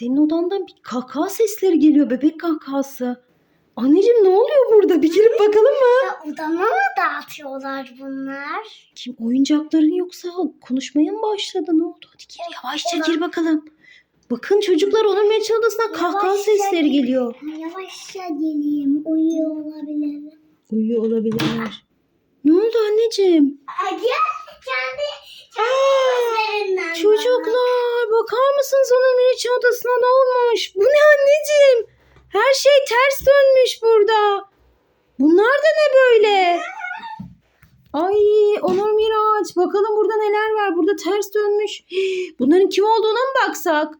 Senin odandan bir kahkaha sesleri geliyor. Bebek kahkahası. Anneciğim ne oluyor burada? Bir girip bakalım mı? Ya odama mı dağıtıyorlar bunlar? Kim oyuncakların yoksa konuşmaya mı başladı? Ne oldu? Hadi gir yavaşça Odan- gir bakalım. Bakın çocuklar onun meçhul odasından kahkaha Yavaşça sesleri geliyor. Yavaşça geleyim. Uyuyor olabilir. Uyuyor olabilirler. Ne oldu anneciğim? Gel kendi kendi. Çocuklar bakar mısınız onun miniçi odasına ne olmuş? Bu ne anneciğim? Her şey ters dönmüş burada. Bunlar da ne böyle? Ay Onur Miraç bakalım burada neler var. Burada ters dönmüş. Bunların kim olduğuna mı baksak?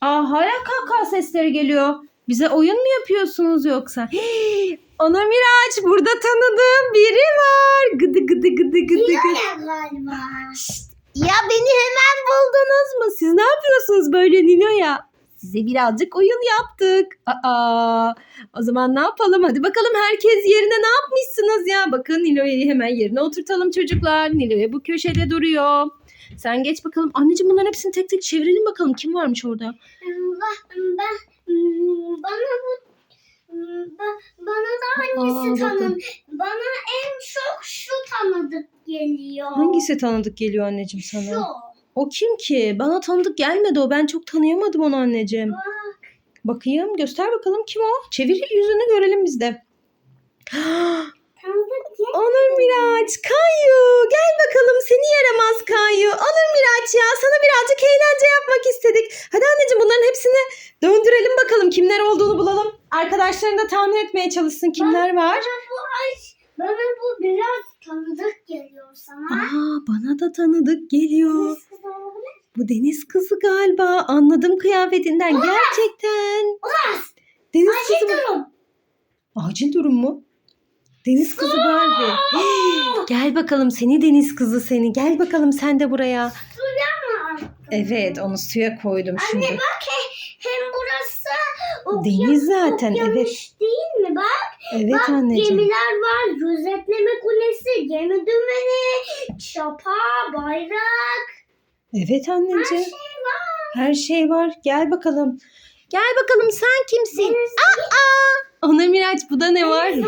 Aa hala kahkaha sesleri geliyor. Bize oyun mu yapıyorsunuz yoksa? Hii, Onur Miraç burada tanıdığım biri var. Gıdı gıdı gıdı gıdı gıdı. Ya galiba. Ya beni hemen buldunuz mu? Siz ne yapıyorsunuz böyle Nilo'ya? Size birazcık oyun yaptık. Aa, o zaman ne yapalım? Hadi bakalım herkes yerine ne yapmışsınız ya? Bakın Nilo'yu hemen yerine oturtalım çocuklar. Nilo'ya bu köşede duruyor. Sen geç bakalım. Anneciğim bunların hepsini tek tek çevirelim bakalım. Kim varmış orada? Ben, ben bana bu ba- bana da hangisi Aa, bakın. tanıdık? Bana en çok şu tanıdık geliyor. Hangisi tanıdık geliyor anneciğim sana? Şu. O kim ki? Bana tanıdık gelmedi o. Ben çok tanıyamadım onu anneciğim. Bak. Bakayım göster bakalım kim o? Çevir yüzünü görelim biz de. Tanıdık ya. Onur Miraç, Kayu gel bakalım seni yaramaz Kayu. Onur Miraç ya sana birazcık eğlence yapmak istedik. Hadi anneciğim bunların hepsini döndürelim bakalım kimler olduğunu bulalım. Arkadaşların da tahmin etmeye çalışsın kimler var. Bana bu ay, bana bu biraz tanıdık geliyor sana. Aa bana da tanıdık geliyor. Bu deniz kızı galiba. Anladım kıyafetinden gerçekten. Olamaz. Deniz Acil kızı durum. Acil durum mu? Deniz kızı Barbie. Gel bakalım seni deniz kızı seni. Gel bakalım sen de buraya. Suya mı attın? Evet onu suya koydum şimdi. Anne bak hem burası Deniz zaten, okyanus evet. değil mi bak? Evet bak anneciğim. gemiler var. Gözetleme kulesi, gemi dümeni, çapa, bayrak. Evet Her anneciğim. şey var. Her şey var. Gel bakalım. Gel bakalım sen kimsin? Deniz, Aa! Ona Miraç bu da ne var? deniz.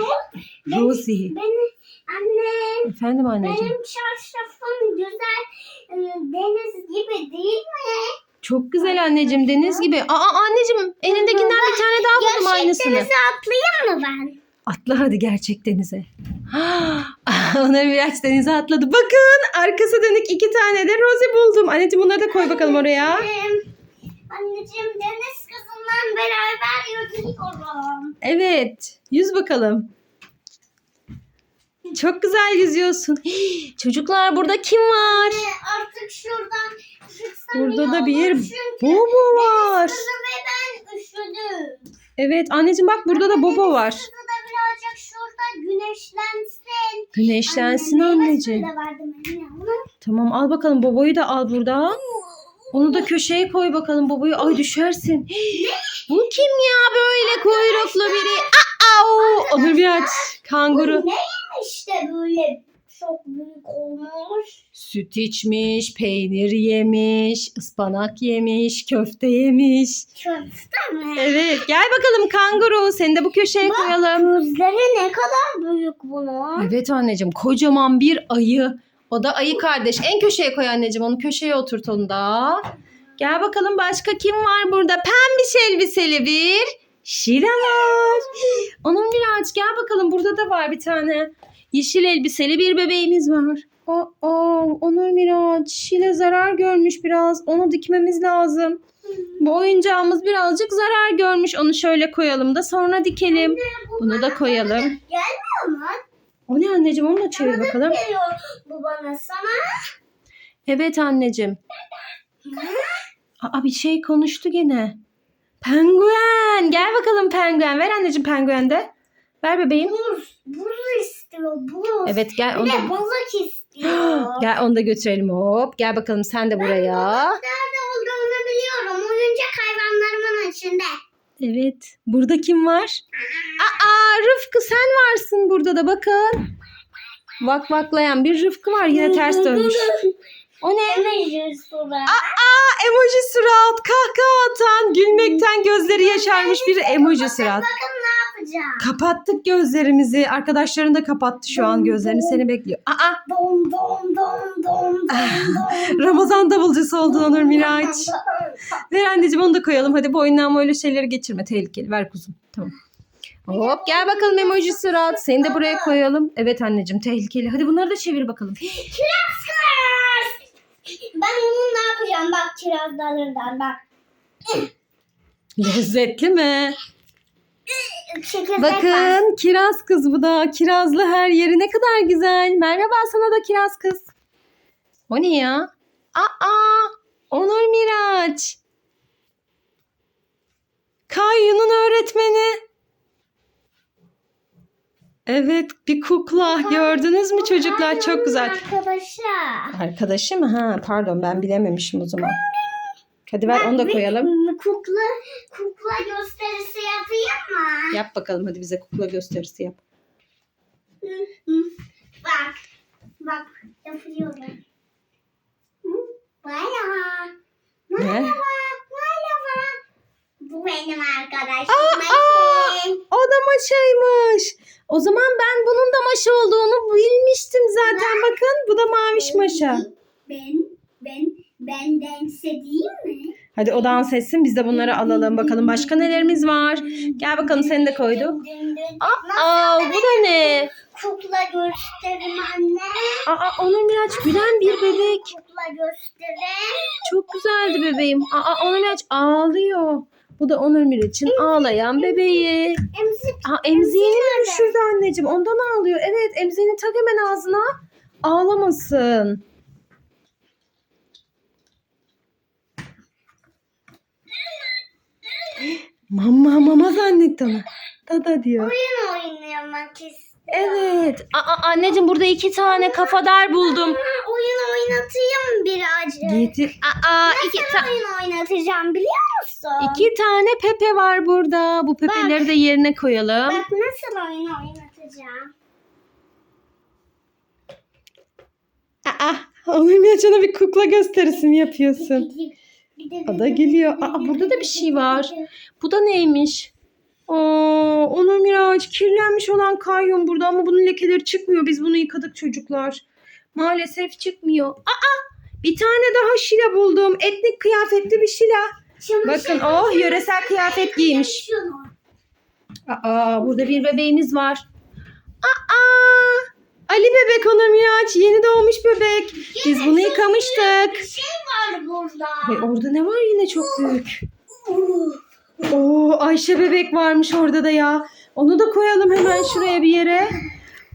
Benim- Rosie. Beni, anne, Efendim anneciğim. benim çarşafım güzel e, deniz gibi değil mi? Çok güzel anneciğim deniz gibi. Aa anneciğim elindekinden bir tane daha buldum Gerçek aynısını. denize atlayayım mı ben? Atla hadi gerçek denize. Ona Miraç denize atladı. Bakın arkası dönük iki tane de Rosie buldum. Anneciğim bunları da koy bakalım oraya. Anneciğim, anneciğim deniz kızından beraber yüzüyorum. Evet. Yüz bakalım. Çok güzel yüzüyorsun. Çocuklar burada kim var? Anne, artık şuradan çıksam Burada da bir çünkü Bobo var. Ve ben üşüdüm. Evet anneciğim bak burada da Bobo var. Kızı da birazcık şurada güneşlensin. Güneşlensin Anne, meyve anneciğim. suyu da verdim eline ona. Tamam al bakalım Bobo'yu da al burada. Onu da köşeye koy bakalım Bobo'yu. Ay düşersin. Bu kim ya böyle kuyruklu biri? Aa, Onur bir aç. Kanguru. Bu neymiş de böyle çok büyük olmuş. Süt içmiş, peynir yemiş, ıspanak yemiş, köfte yemiş. Köfte mi? Evet gel bakalım kanguru. Seni de bu köşeye koyalım. Gözleri ne kadar büyük bunun. Evet anneciğim kocaman bir ayı. O da ayı kardeş. En köşeye koy anneciğim onu köşeye oturt onu da. Gel bakalım başka kim var burada? Pembiş elbiseli bir Şila var. Onun bir ağaç gel bakalım burada da var bir tane. Yeşil elbiseli bir bebeğimiz var. Aa, Onur Miraç, Şile zarar görmüş biraz. Onu dikmemiz lazım. Bu oyuncağımız birazcık zarar görmüş. Onu şöyle koyalım da sonra dikelim. Bunu da koyalım. Gelmiyor mu? O ne anneciğim onu da çevir bakalım. Geliyor bu bana sana. Evet anneciğim. Aa bir şey konuştu gene. Penguen. Gel bakalım penguen. Ver anneciğim penguen de. Ver bebeğim. Buz istiyor buz. Evet gel Bir onu da, de balık istiyor. gel onu da götürelim hop. Gel bakalım sen de buraya. Nerede olduğunu biliyorum. Oyuncak hayvanlarımın içinde. Evet. Burada kim var? Aa Rıfkı sen varsın burada da bakın. Vak vaklayan bir Rıfkı var yine ters dönmüş. O ne? Emoji surat. Aa emoji surat kahkaha atan gülme Hemen gözleri yaşarmış bir emoji surat. Bakın yapacağım. Kapattık gözlerimizi. Arkadaşların da kapattı şu an gözlerini. Seni bekliyor. Aa Dom dom dom dom dom dom. Ramazan davulcusu oldu Onur Miraç. Ver anneciğim onu da koyalım. Hadi boyundan öyle şeyleri geçirme. Tehlikeli. Ver kuzum. Tamam. Hop gel bakalım emoji surat. Seni de buraya koyalım. Evet anneciğim tehlikeli. Hadi bunları da çevir bakalım. Kiraz kız. Ben bunu ne yapacağım? Bak kiraz dalından bak. Lezzetli mi? Çekirdek var. Bakın kiraz kız bu da. Kirazlı her yeri ne kadar güzel. Merhaba sana da kiraz kız. O ne ya? Aa! Onur Miraç. Kayyu'nun öğretmeni. Evet bir kukla. Gördünüz mü çocuklar? Çok güzel. Arkadaşa. Arkadaşı mı? Ha pardon ben bilememişim o zaman. Hadi ver onu da koyalım. Kukla, kukla gösterisi yapayım mı? Yap bakalım hadi bize kukla gösterisi yap. Hı, hı. Bak. Bak. Yapıyorum. Hı, Merhaba. Ne? Merhaba. Merhaba. Bu benim arkadaşım. Aa, aa! O da maşaymış. O zaman ben bunun da maşa olduğunu bilmiştim zaten. Bakın bu da maviş maşa. Ben, ben, ben dans edeyim mi? Hadi o dans etsin biz de bunları alalım. Bakalım başka nelerimiz var. Gel bakalım seni de koyduk. Aa bu da ne? Kukla gösterim anne. Aa Onur Miraç gülen bir bebek. Kukla gösterim. Çok güzeldi bebeğim. Aa Onur Miraç ağlıyor. Bu da Onur Miraç'ın ağlayan bebeği. Emzik. Emziğini mi düşürdü anneciğim? Ondan ağlıyor. Evet emziğini tak hemen ağzına. Ağlamasın. Mama mama zannetti onu. Dada diyor. Oyun oynamak istiyorum. Evet. Aa, anneciğim burada iki tane kafadar buldum. Oyun oynatayım birazcık. Getir. Aa, iki, ta- oyun oynatacağım biliyor musun? iki tane Pepe var burada. Bu Pepe'leri de yerine koyalım. Bak nasıl oyun oynatacağım. Aa, Onur Miraç'ına bir kukla gösterisi mi yapıyorsun? Bir de- O da geliyor. Aa, burada da bir şey var. Bu da neymiş? Aa, Onur Miraç kirlenmiş olan kayyum burada ama bunun lekeleri çıkmıyor. Biz bunu yıkadık çocuklar. Maalesef çıkmıyor. Aa, bir tane daha şila buldum. Etnik kıyafetli bir şila. Bakın oh yöresel kıyafet giymiş. Aa, burada bir bebeğimiz var. Aa, Ali bebek Onur Miraç. Yeni doğmuş bebek. Biz bunu yıkamıştık. Var burada. Ay, orada ne var yine çok büyük. Oo, Ayşe bebek varmış orada da ya. Onu da koyalım hemen şuraya bir yere.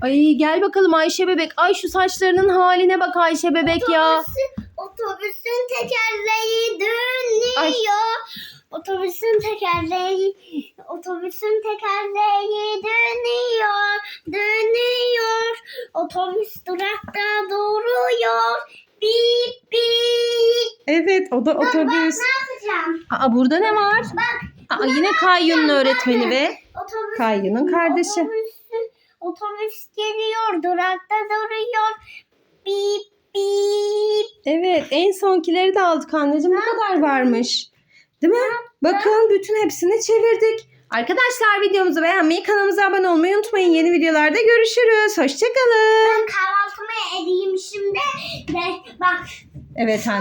Ay gel bakalım Ayşe bebek. Ay şu saçlarının haline bak Ayşe bebek ya. Otobüsün, tekerleği dönüyor. Otobüsün tekerleği, otobüsün tekerleği dönüyor, dönüyor. Otobüs durakta duruyor. Bip bip. Evet o da Bak otobüs. ne yapacağım? Aa burada ne var? Bak. Aa yine Kayyu'nun öğretmeni ve Otobüs, Kayyu'nun kardeşi. Otobüs, otobüs geliyor, durakta duruyor. Bip bip. Evet en sonkileri de aldık anneciğim. Bu kadar varmış. Değil mi? Bakın bütün hepsini çevirdik. Arkadaşlar videomuzu beğenmeyi, kanalımıza abone olmayı unutmayın. Yeni videolarda görüşürüz. Hoşçakalın. Ben kahvaltımı edeyim şimdi. Bak Evet anne.